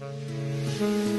Banyak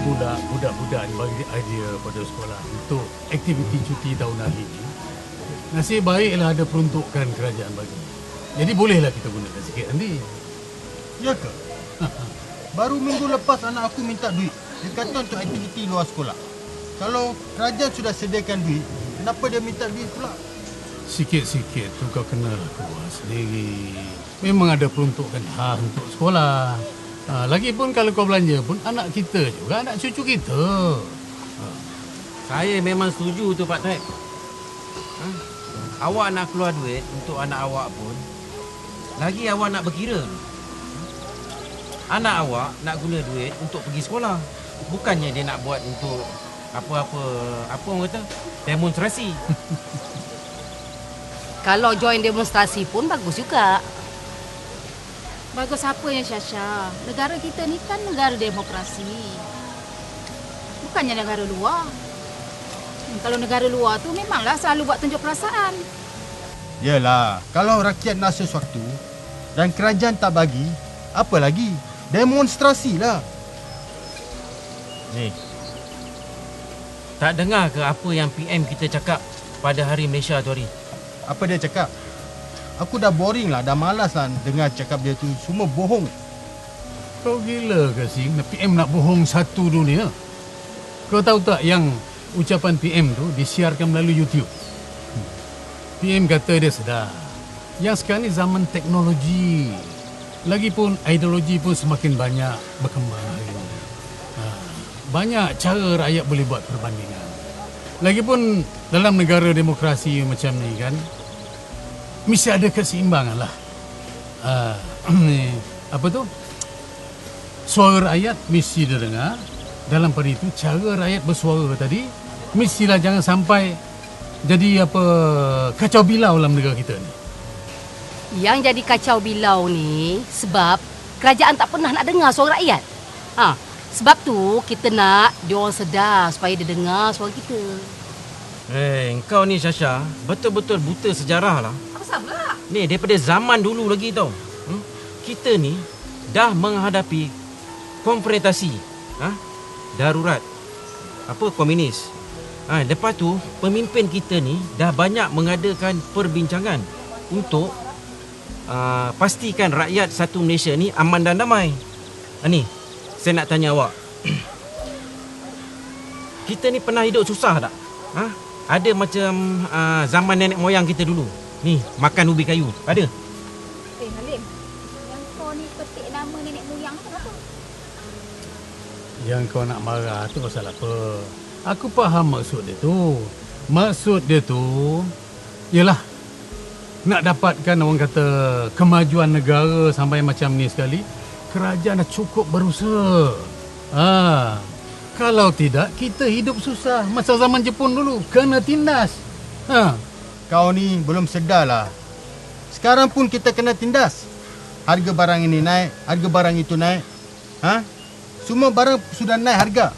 budak budak-budak ni bagi idea pada sekolah untuk aktiviti cuti tahun hari ni. Nasib baiklah ada peruntukan kerajaan bagi. Jadi bolehlah kita gunakan sikit nanti. Ya ke? Baru minggu lepas anak aku minta duit. Dia kata untuk aktiviti luar sekolah. Kalau kerajaan sudah sediakan duit, kenapa dia minta duit pula? Sikit-sikit tu kau kena keluar sendiri. Memang ada peruntukan khas untuk sekolah. Ha, lagipun kalau kau belanja pun anak kita juga, anak cucu kita. Saya memang setuju tu Pak Taib. Ha? Awak nak keluar duit untuk anak awak pun. Lagi awak nak berkira. Ha? Anak awak nak guna duit untuk pergi sekolah. Bukannya dia nak buat untuk apa-apa, apa orang kata, demonstrasi. Kalau join demonstrasi pun bagus juga. Bagus apa yang Syasha? Negara kita ni kan negara demokrasi. Bukannya negara luar. Hmm, Kalau negara luar tu memanglah selalu buat tunjuk perasaan. Yelah, kalau rakyat nak sesuatu dan kerajaan tak bagi, apa lagi? Demonstrasi lah. Ni. Tak dengar ke apa yang PM kita cakap pada hari Malaysia tu hari? Apa dia cakap? Aku dah boring lah, dah malas lah dengar cakap dia tu. Semua bohong. Kau gila ke Sing? PM nak bohong satu dunia? Kau tahu tak yang ucapan PM tu disiarkan melalui YouTube? PM kata dia sedar. Yang sekarang ni zaman teknologi. Lagipun ideologi pun semakin banyak berkembang. Ha, banyak cara rakyat boleh buat perbandingan. Lagipun dalam negara demokrasi macam ni kan, mesti ada keseimbangan lah. Uh, ni, apa tu? Suara rakyat mesti didengar. Dalam pada itu, cara rakyat bersuara tadi, mestilah jangan sampai jadi apa kacau bilau dalam negara kita ni. Yang jadi kacau bilau ni sebab kerajaan tak pernah nak dengar suara rakyat. Ha, sebab tu kita nak dia orang sedar supaya dia dengar suara kita. Eh, kau ni Syasha, betul-betul buta sejarah lah. Apa sabar? Ni daripada zaman dulu lagi tau. Hmm? Kita ni dah menghadapi konfrontasi ha? darurat apa komunis. Ha, lepas tu pemimpin kita ni dah banyak mengadakan perbincangan untuk uh, pastikan rakyat satu Malaysia ni aman dan damai. Ha, ni, saya nak tanya awak. kita ni pernah hidup susah tak? Ha? Ada macam uh, zaman nenek moyang kita dulu. Ni, makan ubi kayu. Ada? Eh Halim, yang kau ni petik nama nenek moyang tu apa? Yang kau nak marah tu pasal apa? Aku faham maksud dia tu. Maksud dia tu ialah nak dapatkan orang kata kemajuan negara sampai macam ni sekali, kerajaan dah cukup berusaha. Ha. Kalau tidak, kita hidup susah. Masa zaman Jepun dulu, kena tindas. Ha. Kau ni belum sedar lah. Sekarang pun kita kena tindas. Harga barang ini naik, harga barang itu naik. Ha? Semua barang sudah naik harga.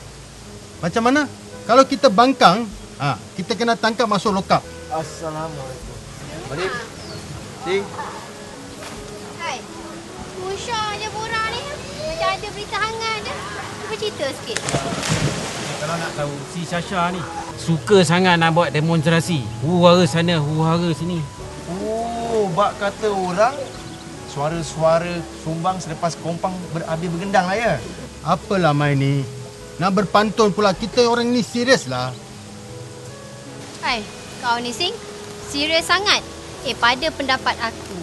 Macam mana? Kalau kita bangkang, ha, kita kena tangkap masuk lokap. Assalamualaikum. Balik. Ting. Hai. Musya je borang ni. Macam ada berita hangat dah. Cuba cerita sikit. Kalau nak tahu, si Syasha ni suka sangat nak buat demonstrasi. Huru-hara sana, huru-hara sini. Oh, bak kata orang suara-suara sumbang selepas kompang ber, habis bergendang lah ya. Apalah main ni? Nak berpantun pula. Kita orang ni serius lah. Hai. Kau ni Sing. Serius sangat. Eh, pada pendapat aku,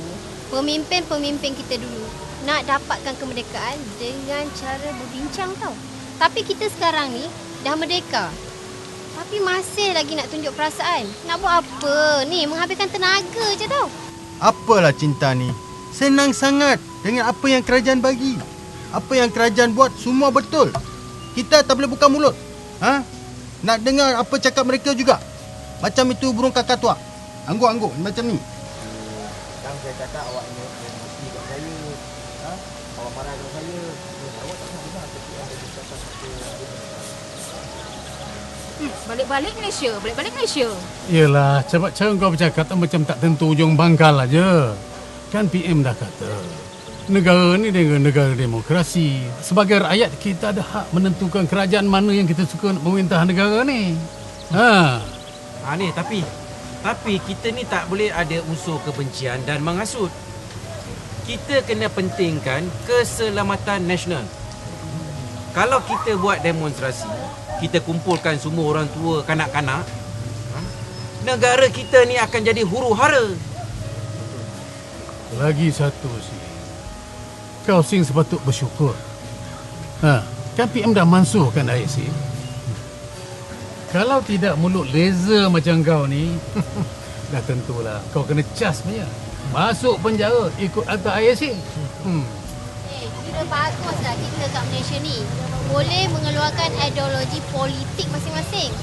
pemimpin-pemimpin kita dulu nak dapatkan kemerdekaan dengan cara berbincang tau. Tapi kita sekarang ni dah merdeka. Tapi masih lagi nak tunjuk perasaan. Nak buat apa? Ni menghabiskan tenaga je tau. Apalah cinta ni? Senang sangat dengan apa yang kerajaan bagi. Apa yang kerajaan buat semua betul. Kita tak boleh buka mulut. Ha? Nak dengar apa cakap mereka juga. Macam itu burung kakak tua. Angguk-angguk macam ni. Yang saya cakap awak ni mesti kat saya. Ha? Awak marah dengan saya. Awak tak nak dengar tapi ada discussion satu. Hmm, balik-balik Malaysia, balik-balik Malaysia. Yelah, cepat cara kau bercakap tak macam tak tentu ujung bangkal aja. Kan PM dah kata, negara ni dengan negara demokrasi. Sebagai rakyat, kita ada hak menentukan kerajaan mana yang kita suka nak memerintah negara ni. Ha, Ha ni tapi tapi kita ni tak boleh ada unsur kebencian dan menghasut. Kita kena pentingkan keselamatan nasional. Kalau kita buat demonstrasi, kita kumpulkan semua orang tua, kanak-kanak, ha? negara kita ni akan jadi huru-hara. lagi satu sih. Kau sing sepatut bersyukur. Ha, kan PM dah mansuhkan IC. Kalau tidak mulut laser macam kau ni, dah tentulah kau kena cas punya. Masuk penjara ikut atas IC. Hmm. Eh, kira baguslah kita kat Malaysia ni. Boleh mengeluarkan ideologi politik masing-masing.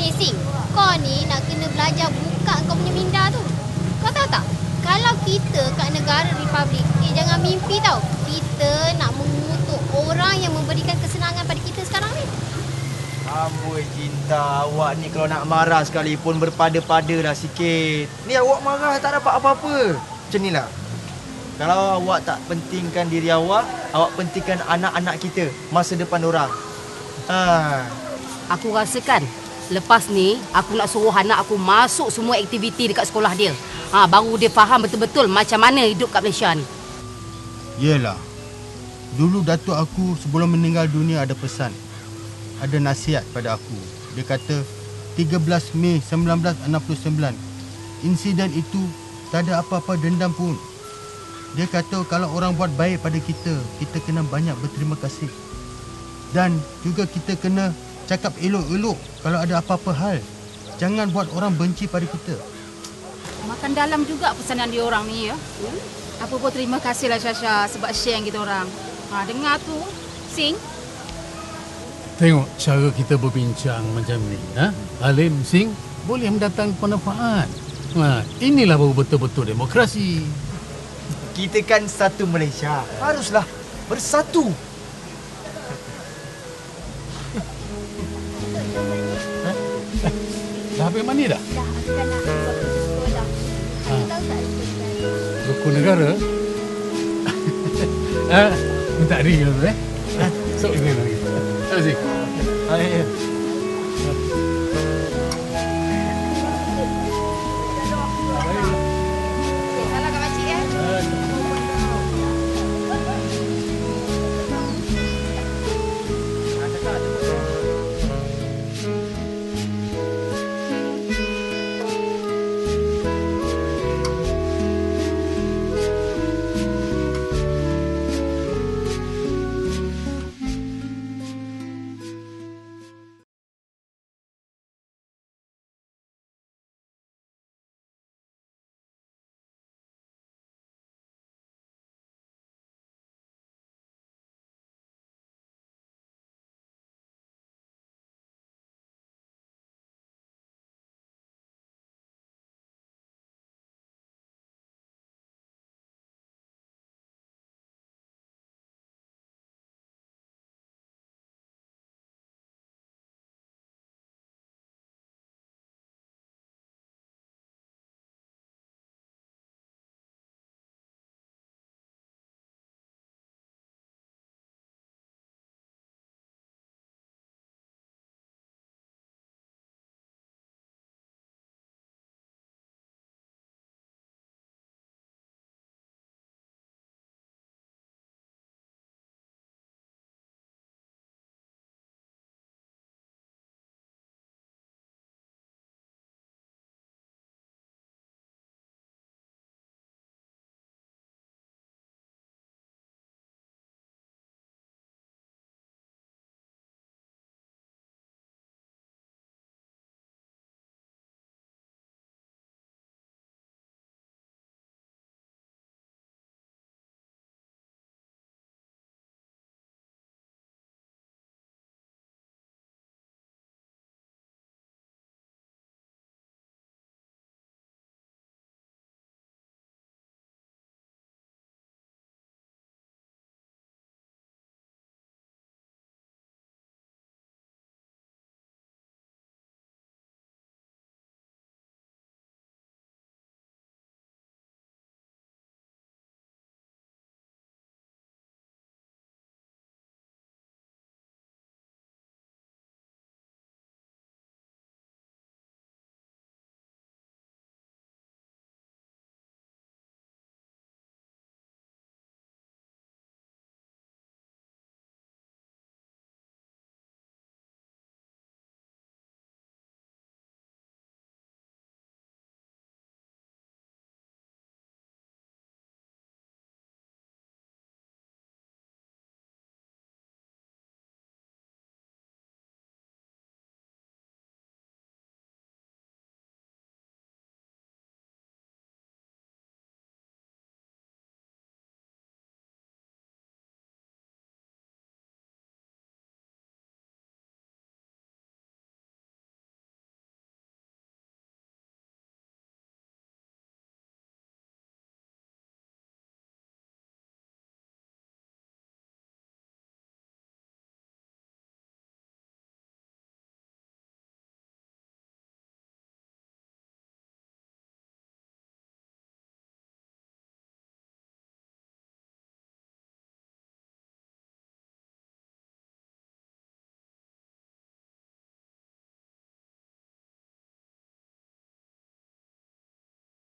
Ni Sing, kau ni nak kena belajar buka kau punya minda tu. Kau tahu tak? Kalau kita kat negara republik, eh jangan mimpi tau. Kita nak mengutuk orang yang memberikan kesenangan pada kita sekarang ni. Amboi cinta awak ni kalau nak marah sekalipun berpada-pada lah sikit. Ni awak marah tak dapat apa-apa. Macam ni lah. Kalau awak tak pentingkan diri awak, awak pentingkan anak-anak kita, masa depan orang. Ha. Aku rasakan lepas ni aku nak suruh anak aku masuk semua aktiviti dekat sekolah dia. Ha, baru dia faham betul-betul macam mana hidup kat Malaysia ni. Yelah. Dulu datuk aku sebelum meninggal dunia ada pesan. Ada nasihat pada aku. Dia kata 13 Mei 1969. Insiden itu tak ada apa-apa dendam pun. Dia kata kalau orang buat baik pada kita, kita kena banyak berterima kasih. Dan juga kita kena cakap elok-elok kalau ada apa-apa hal. Jangan buat orang benci pada kita. Makan dalam juga pesanan dia orang ni ya. Apa pun terima kasihlah Syasha sebab share yang kita orang. Ha, dengar tu, Sing. Tengok cara kita berbincang macam ni. Ha? Alim Sing boleh mendatangkan manfaat. Ha, inilah baru betul-betul demokrasi. Kita kan satu Malaysia. Haruslah bersatu. Dah habis mandi dah? Dah, aku dah nak buat sekolah. Ha. Aku tahu tak. Rukun negara. ha, minta diri tu eh. Ha, sok sini lagi. Terima kasih. Ha, ya.